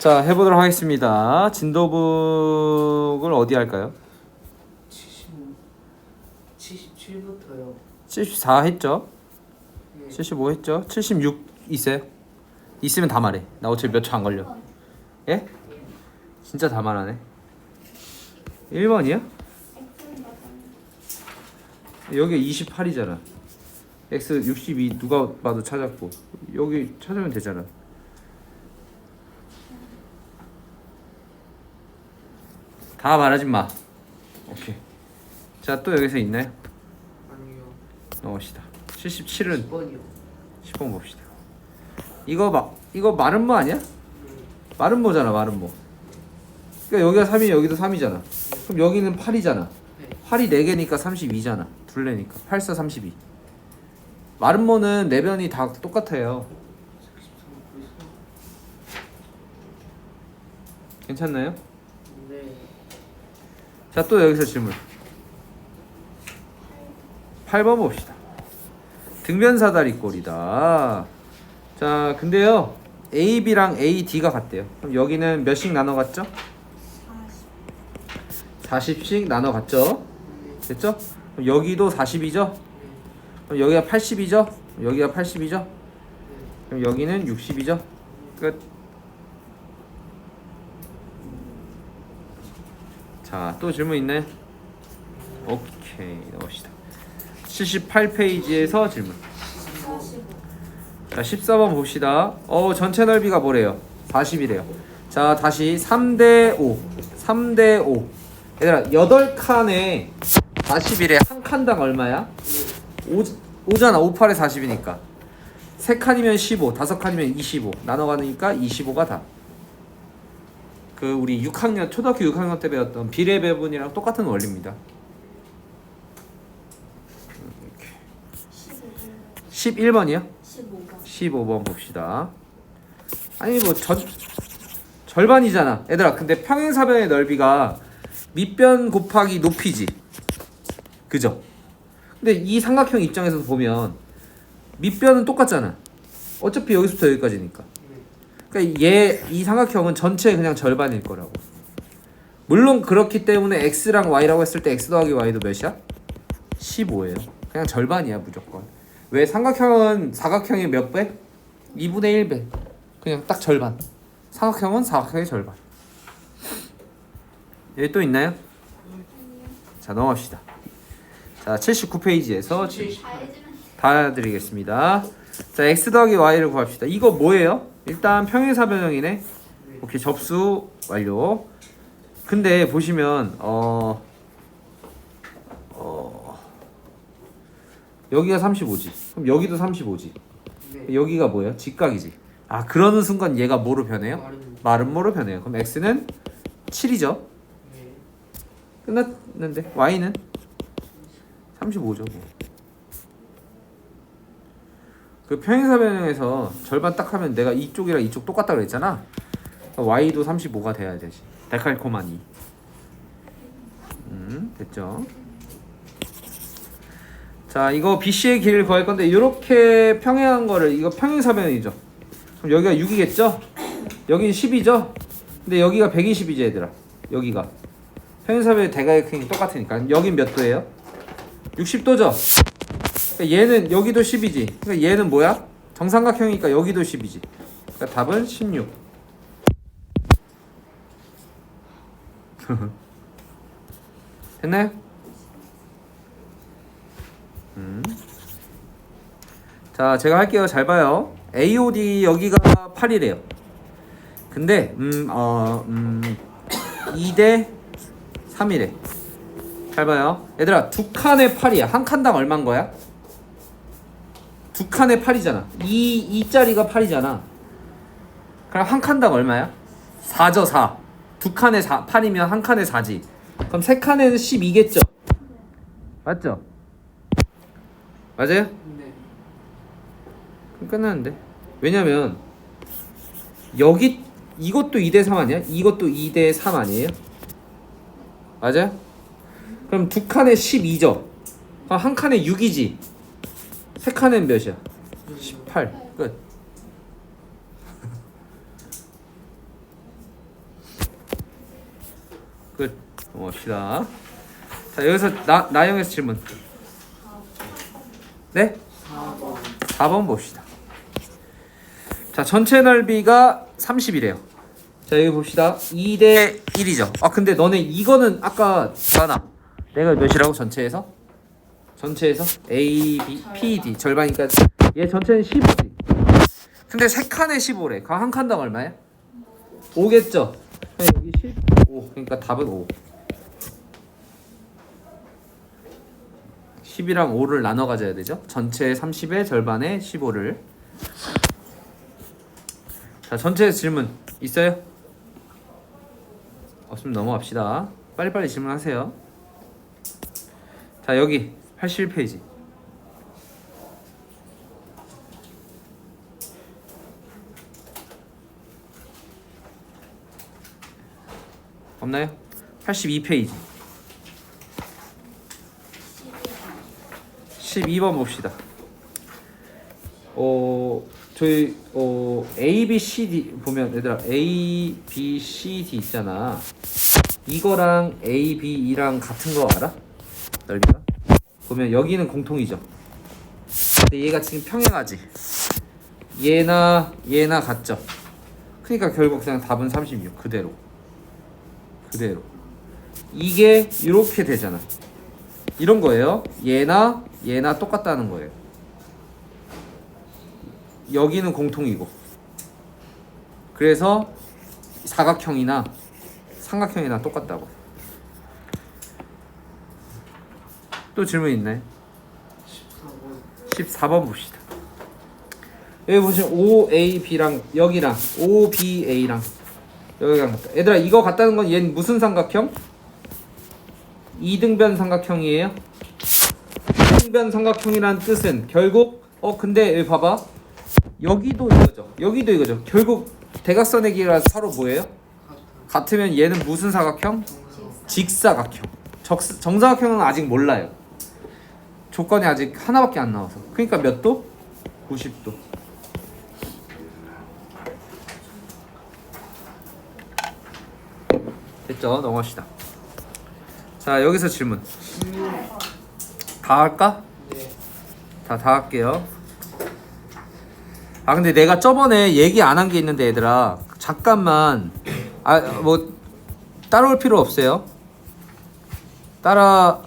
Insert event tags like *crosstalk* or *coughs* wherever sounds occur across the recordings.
자 해보도록 하겠습니다. 진도북을 어디 할까요? 75 77부터요. 74 했죠? 네. 75 했죠? 76 있어요? 있으면 다 말해. 나 어차피 몇 초 안 걸려. 예? 진짜 다 말하네. 1번이야? 여기 28이잖아. X 62 누가 봐도 찾았고 여기 찾으면 되잖아. 다 말하지 마. 오케이. 자 또 여기서 있나요? 아니요. 넣읍시다. 77은 10번이요. 10번 봅시다. 이거 막 이거 마름모 아니야? 마름모잖아 마름모. 그러니까 여기가 3이 여기도 3이잖아. 그럼 여기는 8이잖아. 네. 8이 4개니까 32잖아. 둘레니까 8, 4, 32. 마름모는 내변이 다 똑같아요. 43 괜찮나요? 네. 자또 여기서 질문. 8번 봅시다. 등변사다리 꼴이다. 자 근데요 A, B랑 A, D가 같대요. 그럼 여기는 몇씩 나눠 갔죠? 40씩 나눠 갔죠? 됐죠? 그럼 여기도 40이죠? 그럼 여기가 80이죠? 여기가 80이죠? 그럼 여기는 60이죠? 끝. 자, 또 질문 있나요? 오케이, 넣읍시다. 78페이지에서 질문. 자, 14번 봅시다. 어, 전체 넓이가 뭐래요? 40이래요. 자, 다시 3대 5. 3대 5. 얘들아, 8칸에 40이래. 한 칸당 얼마야? 5, 5잖아. 5, 8에 40이니까. 3칸이면 15, 5칸이면 25. 나눠 가니까 25가 다. 그 우리 6학년 초등학교 6학년 때 배웠던 비례 배분이랑 똑같은 원리입니다. 11번이요? 15번 15번 봅시다. 아니 뭐 전, 절반이잖아. 얘들아 근데 평행사변의 넓이가 밑변 곱하기 높이지. 그죠? 근데 이 삼각형 입장에서 보면 밑변은 똑같잖아. 어차피 여기서부터 여기까지니까. 그러니까 얘 이 삼각형은 전체 그냥 절반일 거라고. 물론 그렇기 때문에 x랑 y라고 했을 때 x 더하기 y도 몇이야? 15예요. 그냥 절반이야 무조건. 왜 삼각형은 사각형의 몇 배? 2분의 1배. 그냥 딱 절반. 사각형은 사각형의 절반. 여기 또 있나요? 자 넘어갑시다. 자 79페이지에서 칠십- 다 해주면 다 드리겠습니다. 자 x 더하기 y를 구합시다. 이거 뭐예요? 일단 평행사 변형이네. 네. 오케이 접수 완료. 근데 보시면 어, 어 여기가 35지. 그럼 여기도 35지. 네. 여기가 뭐예요? 직각이지. 아 그러는 순간 얘가 뭐로 변해요? 말은 마름모로 변해요. 그럼 x는 7이죠. 네. 끝났는데 y는 35죠. 뭐. 그 평행사 변형에서 절반 딱 하면 내가 이쪽이랑 이쪽 똑같다 그랬잖아. 그러니까 y도 35가 돼야 되지. 데칼코마니. 음 됐죠. 자 이거 BC의 길을 구할 건데 이렇게 평행한 거를 이거 평행사 변형이죠. 그럼 여기가 6이겠죠? 여긴 10이죠? 근데 여기가 120이지 얘들아. 여기가. 평행사변의 대각의 똑같으니까 여긴 몇 도예요? 60도죠. 그러니까 얘는 여기도 10이지. 그러니까 얘는 뭐야? 정삼각형이니까 여기도 10이지. 그러니까 답은 16. *laughs* 됐나요? 음. 자, 제가 할게요. 잘 봐요. AOD 여기가 8이래요. 근데 음, 어, 음, 2대 3이래. 잘 봐요. 얘들아, 두 칸에 8이야. 한 칸당 얼마인 거야? 두 칸에 8이잖아. 이, 이 짜리가 8이잖아. 그럼 한 칸당 얼마야? 4죠, 4. 두 칸에 4, 8이면 한 칸에 4지. 그럼 세 칸에는 12겠죠? 맞죠? 맞아요? 네. 그럼 끝났는데. 왜냐면, 여기, 이것도 2대 3 아니야? 이것도 2대 3 아니에요? 맞아요? 그럼 두 칸에 12죠? 그럼 한 칸에 6이지? 세 칸엔 몇이야? 18. 끝. *laughs* 끝. 넘어갑시다. 자 여기서 나 나영에서 질문. 네? 4번 4번 봅시다. 자, 전체 넓이가 30이래요. 자, 여기 봅시다. 2대 1이죠. 아, 근데 너네 이거는 아까 자나 내가 몇이라고 전체에서? 전체에서 A, B, P, D 절반이니까 얘 전체는 15지. 근데 세 칸에 15래. 그럼 한 칸당 얼마야? 5겠죠. 여기 15. 그러니까 답은 5. 10이랑 5를 나눠 가져야 되죠. 전체 30의 절반에 15를. 자, 전체 질문 있어요? 없으면 넘어갑시다. 빨리빨리 질문하세요. 자, 여기 81페이지. 없나요? 82페이지. 12번 봅시다. 어 저희 어 A, B, C, D 보면 얘들아 A, B, C, D 있잖아. 이거랑 A, B, E랑 같은 거 알아? 넓이가? 보면 여기는 공통이죠. 근데 얘가 지금 평행하지. 얘나 얘나 같죠. 그러니까 결국 그냥 답은 36 그대로. 그대로. 이게 이렇게 되잖아. 이런 거예요. 얘나 얘나 똑같다는 거예요. 여기는 공통이고. 그래서 사각형이나 삼각형이나 똑같다고. 또 질문 있나요? 14번 14번 봅시다. 여기 보시면 OAB랑 여기랑 OBA랑 여기랑 같다. 얘들아 이거 같다는 건 얘는 무슨 삼각형? 이등변 삼각형이에요. 이등변 삼각형이란 뜻은 결국 어 근데 여기 봐봐 여기도 이거죠. 여기도 이거죠. 결국 대각선의 길이가 서로 뭐예요? 같으면 얘는 무슨 사각형? 직사각형. 적, 정사각형은 아직 몰라요. 조건이 아직 하나밖에 안 나와서. 그러니까 몇 도? 90도. 됐죠? 넘어갑시다. 자, 여기서 질문. 16다 할까? 네 다, 다 할게요. 아, 근데 내가 저번에 얘기 안 한 게 있는데, 얘들아. 잠깐만. 아, 뭐, 따라올 필요 없어요. 따라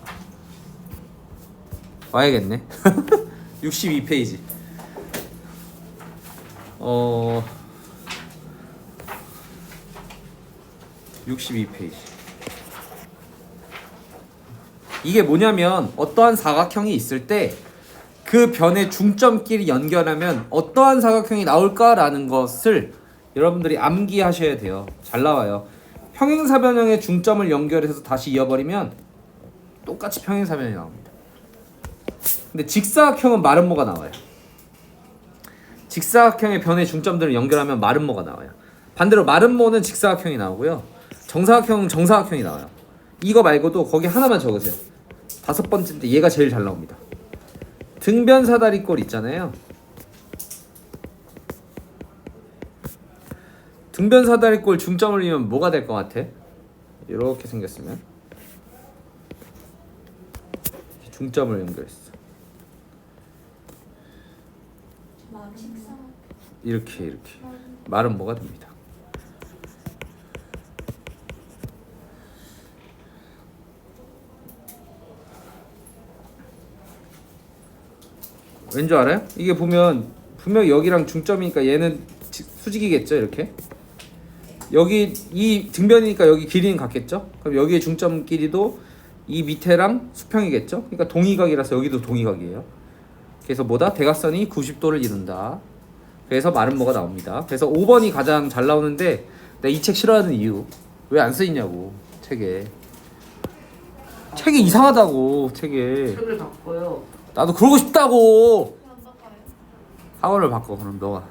와야겠네. 62페이지. *laughs* 어, 62페이지. 이게 뭐냐면 어떠한 사각형이 있을 때 그 변의 중점끼리 연결하면 어떠한 사각형이 나올까라는 것을 여러분들이 암기하셔야 돼요. 잘 나와요. 평행사변형의 중점을 연결해서 다시 이어버리면 똑같이 평행사변이 나옵니다. 근데 직사각형은 마름모가 나와요. 직사각형의 변의 중점들을 연결하면 마름모가 나와요. 반대로 마름모는 직사각형이 나오고요. 정사각형은 정사각형이 나와요. 이거 말고도 거기 하나만 적으세요. 다섯 번째인데 얘가 제일 잘 나옵니다. 등변 사다리꼴 있잖아요. 등변 사다리꼴 중점을 이면 뭐가 될 것 같아? 이렇게 생겼으면 중점을 연결했어. 식사 이렇게 이렇게. 말은 뭐가 됩니다. 왠줄 알아요? 이게 보면 분명 여기랑 중점이니까 얘는 지- 수직이겠죠 이렇게? 여기 이 등변이니까 여기 길이는 같겠죠? 그럼 여기의 중점 길이도 이 밑에랑 수평이겠죠? 그러니까 동의각이라서 여기도 동의각이에요 그래서 뭐다? 대각선이 90도를 이룬다. 그래서 말은 뭐가 나옵니다. 그래서 5번이 가장 잘 나오는데 내가 이 책 싫어하는 이유. 왜 안 쓰이냐고 책에. 책이 이상하다고 책에. 책을 바꿔요. 나도 그러고 싶다고? 학원을 바꿔 그럼 너가.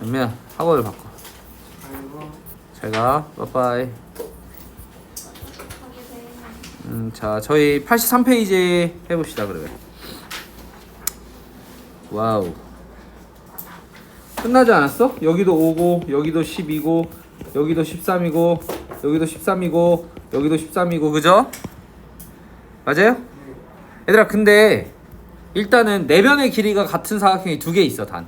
그러면 학원을 바꿔. 알고 잘가. 빠빠이. 음, 자 저희 83페이지 해봅시다 그러면 와우 끝나지 않았어? 여기도 5고 여기도 12고 여기도 13이고 여기도 13이고 여기도 13이고 그죠? 맞아요? 얘들아 근데 일단은 내변의 길이가 같은 사각형이 두 개 있어 단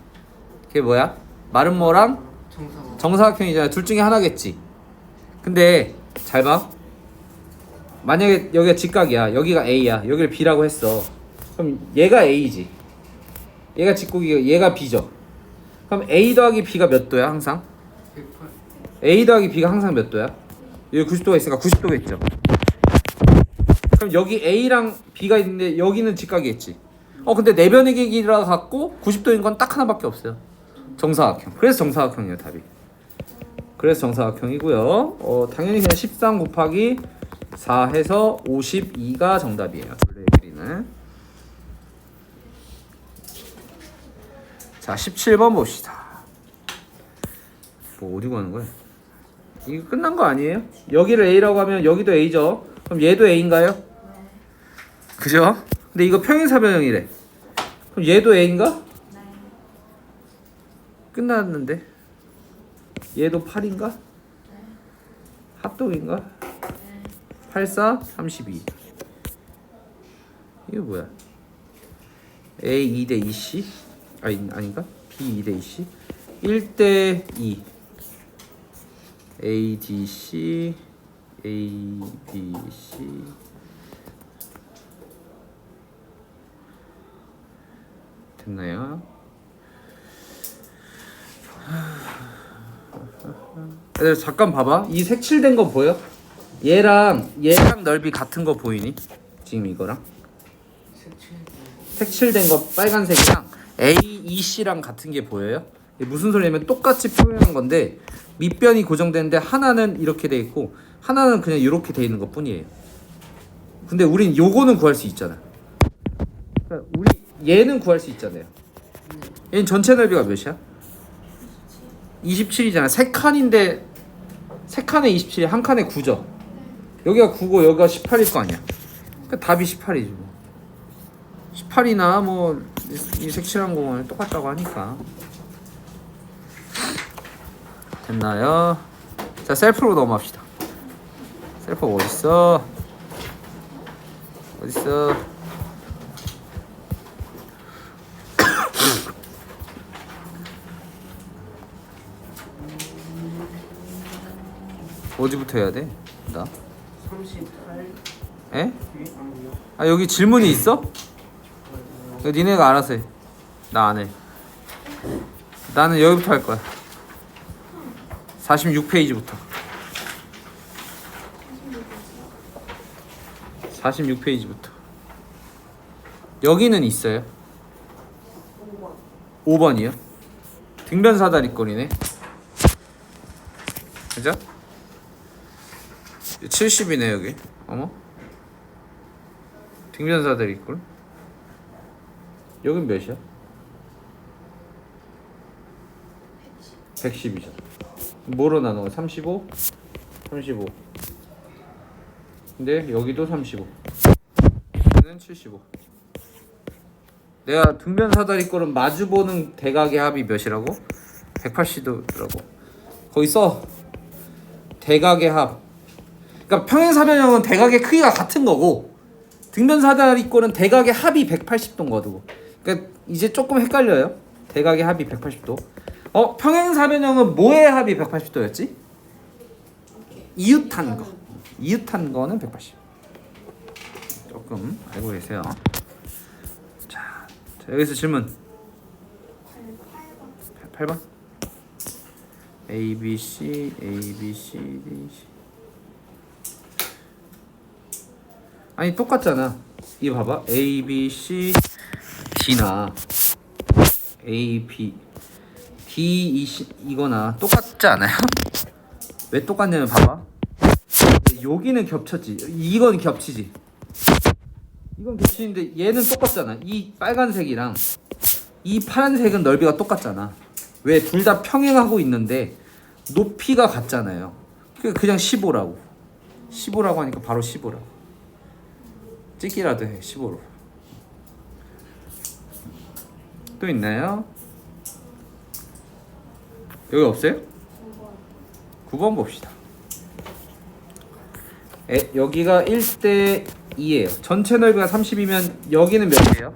그게 뭐야? 마름모랑 정사각. 정사각형이잖아 둘 중에 하나겠지 근데 잘 봐 만약에 여기가 직각이야 여기가 A야 여기를 B라고 했어 그럼 얘가 A지 얘가 직각이고 얘가 B죠 그럼 A 더하기 B가 몇 도야 항상? 108. A 더하기 B가 항상 몇 도야? 여기 90도가 있으니까 90도겠죠. 그럼 여기 A랑 B가 있는데 여기는 직각이겠지. 어 근데 내변의 길이라 갖고 90도인 건 딱 하나밖에 없어요. 정사각형. 그래서 정사각형이에요 답이. 그래서 정사각형이고요. 어 당연히 그냥 13 곱하기 4 해서 52가 정답이에요. 둘레의 길이는. 자 17번 봅시다. 뭐 어디 가는 거야? 이거 끝난 거 아니에요? 여기를 A라고 하면 여기도 A죠. 그럼 얘도 A인가요? 그죠? 근데 이거 평행사변형이래. 그럼 얘도 A인가? 네. 끝났는데. 얘도 8인가? 합동인가? 8, 4, 32. 이거 뭐야? A 2대 2C? 아니, 아닌가? B 2대 2C? 1대 2. A, D, C, A, B, C. 됐나요? 얘들 잠깐 봐봐. 이 색칠된 거 보여? 얘랑 얘랑 넓이 같은 거 보이니? 지금 이거랑 색칠. 색칠된 거 빨간색이랑 A, E, C랑 같은 게 보여요? 무슨 소리냐면 똑같이 표현한 건데 밑변이 고정되는데 하나는 이렇게 돼 있고 하나는 그냥 이렇게 돼 있는 것 뿐이에요. 근데 우린 요거는 구할 수 있잖아. 그러니까 우리 얘는 구할 수 있잖아요. 얘는 전체 넓이가 몇이야? 27이잖아. 세 칸인데 세 칸에 27이 한 칸에 9죠. 여기가 9고 여기가 18일 거 아니야. 그러니까 답이 18이지 뭐. 18이나 뭐 이 색칠한 거는 똑같다고 하니까 됐나요? 자 셀프로 넘어갑시다. 셀프 어딨어? 어딨어? *coughs* 어디부터 해야 돼? 나? 38. 에? 아 여기 질문이 있어? 니네가 알아서 해. 나 안 해. 나는 여기부터 할 거야. 46페이지부터. 46페이지부터. 여기는 있어요. 5번. 5번이요? 등변 사다리꼴이네. 그죠? 70이네 여기. 어머. 등변 사다리꼴. 여긴 몇이야? 110이죠. 뭐로 나눠? 35? 35. 근데 여기도 35. 여기는 75. 내가 등변 사다리꼴은 마주보는 대각의 합이 몇이라고? 180도라고. 거기 써. 대각의 합. 그러니까 평행사변형은 대각의 크기가 같은 거고 등변 사다리꼴은 대각의 합이 180도인 거고. 그러니까 이제 조금 헷갈려요. 대각의 합이 180도. 어 평행사변형은 뭐의 합이 180도였지? 이웃한 거. 이웃한 거는 180. 조금 알고 계세요. 자, 자 여기서 질문 8번. 8번. A B C A B C D C. 아니 똑같잖아. 이 봐봐. A B C D나 A B D 이 C 이거나 똑같지 않아요? *laughs* 왜 똑같냐면 봐봐. 여기는 겹쳤지. 이건 겹치지. 이건 겹치는데 얘는 똑같잖아. 이 빨간색이랑 이 파란색은 넓이가 똑같잖아. 왜 둘 다 평행하고 있는데 높이가 같잖아요. 그 그냥 15라고. 15라고 하니까 바로 15라고. 찍기라도 해 15로. 또 있나요? 여기 없어요? 5번. 9번 봅시다. 에, 여기가 1대 2예요. 전체 넓이가 30이면 여기는 몇이에요?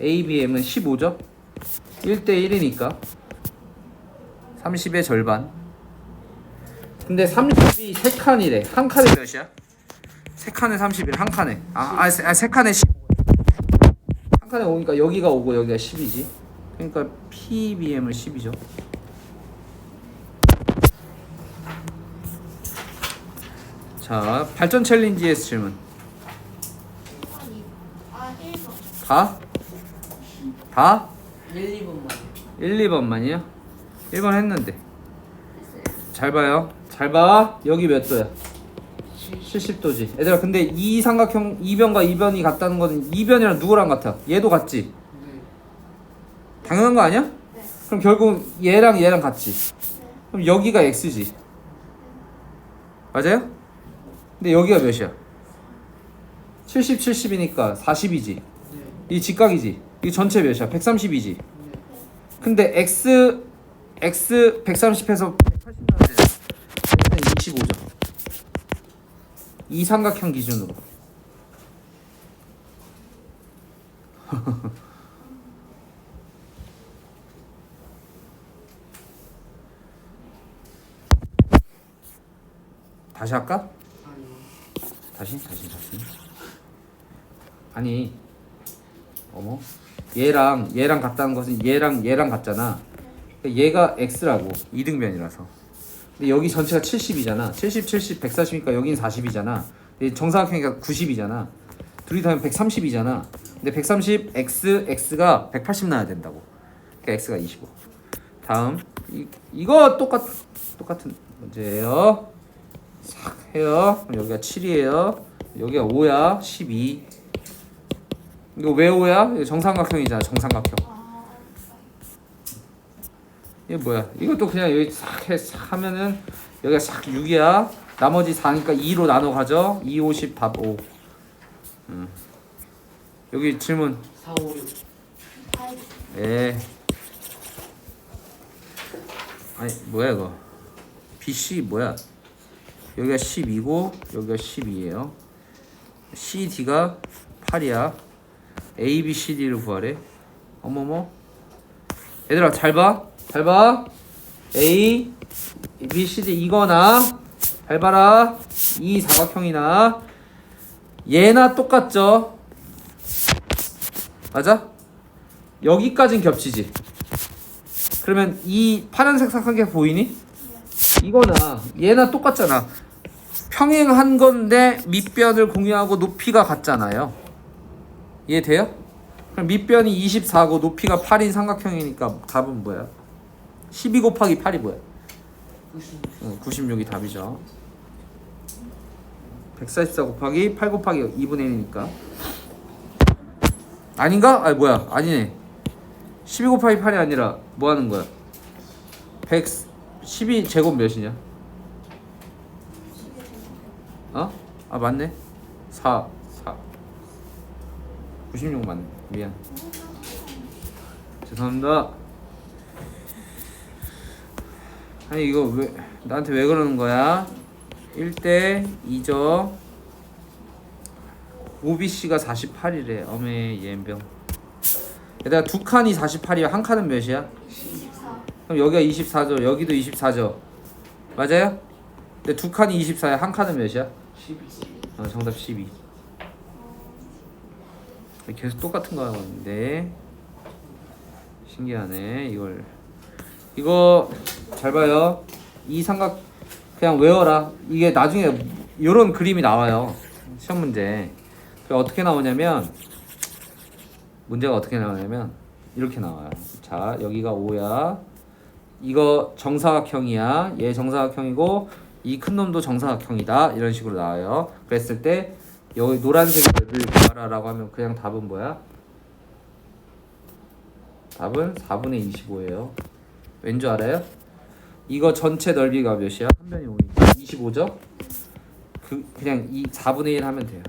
ABM은 15죠? 1대 1이니까 30의 절반. 근데 30이 세 칸이래. 한 칸에 몇이야? 세 칸에 31, 한 칸에. 아, 아, 세, 아, 세 칸에 15. 한 칸에 5니까 여기가 5고 여기가 10이지. 그러니까 PBM을 10이죠. 자, 발전 챌린지에서 질문. 아 1번 다? 다? 1, 2번만 1, 2번만이요? 1번 했는데. 잘 봐요. 잘 봐. 여기 몇 도야? 70도지. 얘들아, 근데 이 삼각형 2변과 2변이 같다는 거는 2변이랑 누구랑 같아? 얘도 같지? 네 당연한 거 아니야? 네. 그럼 결국 얘랑 얘랑 같지. 그럼 여기가 x지. 맞아요? 근데 여기가 몇이야? 70, 70이니까 40이지. 네. 이 직각이지. 이 전체 몇이야? 130이지. 네. 근데 x x 130에서 180 나와 이 삼각형 기준으로. *laughs* 다시 할까? 다시 다시 다시. 아니 어머 얘랑 얘랑 같다는 것은 얘랑 얘랑 같잖아. 얘가 x라고 이등변이라서. 근데 여기 전체가 70이잖아. 70, 70, 140이니까 여긴 40이잖아. 정사각형이니까 90이잖아. 둘이 다 하면 130이잖아. 근데 130 x x가 180 나야 된다고. 그러니까 x가 25. 다음 이, 이거 똑같 똑같은 문제예요. 싹 해요. 여기가 7이에요. 여기가 5야. 12. 이거 왜 5야? 이거 정삼각형이잖아. 정삼각형. 아 이게 뭐야? 이것도 그냥 여기 싹 해, 싹 하면은 여기가 싹 6이야. 나머지 4니까 2로 나눠 가죠. 2, 50, 답 5. 음. 여기 질문. 4, 5, 6 8 예. 아니 뭐야 이거? BC 뭐야? 여기가 12고 여기가 12예요. CD가 8이야. A, B, C, D를 구하래. 어머머. 얘들아 잘 봐. 잘 봐. A, B, C, D 이거나 잘 봐라. 이 사각형이나 얘나 똑같죠? 맞아? 여기까진 겹치지. 그러면 이 파란색 삼각형 보이니? 이거나 얘나 똑같잖아. 평행한 건데 밑변을 공유하고 높이가 같잖아요. 이해 돼요? 그럼 밑변이 24고 높이가 8인 삼각형이니까 답은 뭐야? 12 곱하기 8이 뭐야? 90 어, 96이 답이죠. 144 곱하기 8 곱하기 2분의 1이니까. 아닌가? 아니 뭐야? 아니네. 12 곱하기 8이 아니라 뭐 하는 거야? 100 12 제곱 몇이냐? 어? 아 맞네. 4 4 96 맞네. 미안. 죄송합니다. 아니 이거 왜 나한테 왜 그러는 거야? 1대 2죠. OBC가 48이래. 어메 옌병. 얘들아 두 칸이 48이야. 한 칸은 몇이야? 24 그럼 여기가 24죠. 여기도 24죠. 맞아요? 근데 두 칸이 24야. 한 칸은 몇이야? 12 어, 정답 12. 계속 똑같은 거 하고 있는데 신기하네 이걸 이거 잘 봐요. 이 삼각 그냥 외워라. 이게 나중에 이런 그림이 나와요. 시험 문제. 그 어떻게 나오냐면 문제가 어떻게 나오냐면 이렇게 나와요. 자 여기가 5야. 이거 정사각형이야. 얘 정사각형이고 이 큰 놈도 정사각형이다. 이런 식으로 나와요. 그랬을 때 여기 노란색 넓이를 구하라라고 하면 그냥 답은 뭐야? 답은 4분의 25예요. 왠 줄 알아요? 이거 전체 넓이가 몇이야? 한 변이 5니까 25죠? 그 그냥 이 4분의 1 하면 돼요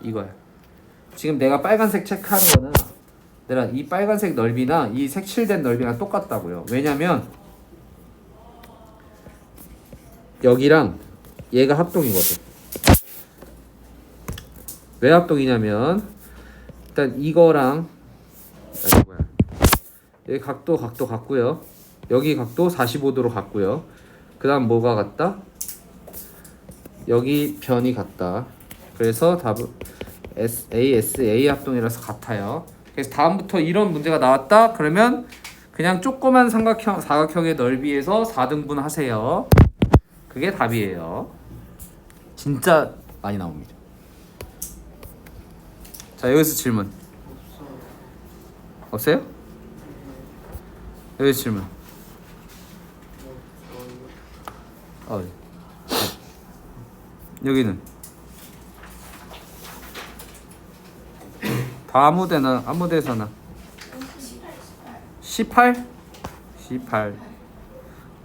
이거야 지금 내가 빨간색 체크하는 거는 내가 이 빨간색 넓이나 이 색칠된 넓이랑 똑같다고요 왜냐면 여기랑 얘가 합동이거든. 왜 합동이냐면 일단 이거랑 아니 뭐야 여기 각도 각도 같고요. 여기 각도 45도로 같고요. 그 다음 뭐가 같다? 여기 변이 같다. 그래서 답은 S, A, S, A 합동이라서 같아요. 그래서 다음부터 이런 문제가 나왔다. 그러면 그냥 조그만 삼각형, 사각형의 넓이에서 4등분 하세요. 그게 답이에요. 진짜 많이 나옵니다. 자 여기서 질문 없어. 없어요? 여기 질문. 어. 여기는? 다 아무데나 아무데서나? 18 18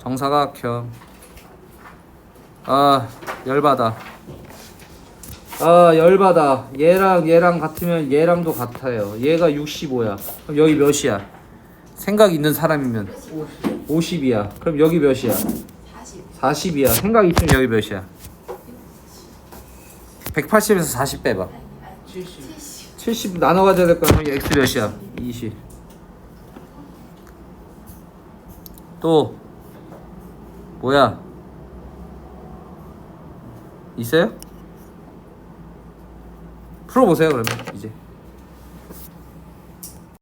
정사각형 아 열받아. 아 열받아. 얘랑 얘랑 같으면 얘랑도 같아요. 얘가 65야. 그럼 여기 몇이야? 생각 있는 사람이면? 50이야. 그럼 여기 몇이야 40 40이야 생각 있으면 여기 몇이야 180에서 40 빼봐 70. 70 70 나눠 가져야 될 거야. x 몇이야? 20. 또 뭐야? 있어요? 풀어 보세요, 그러면 이제.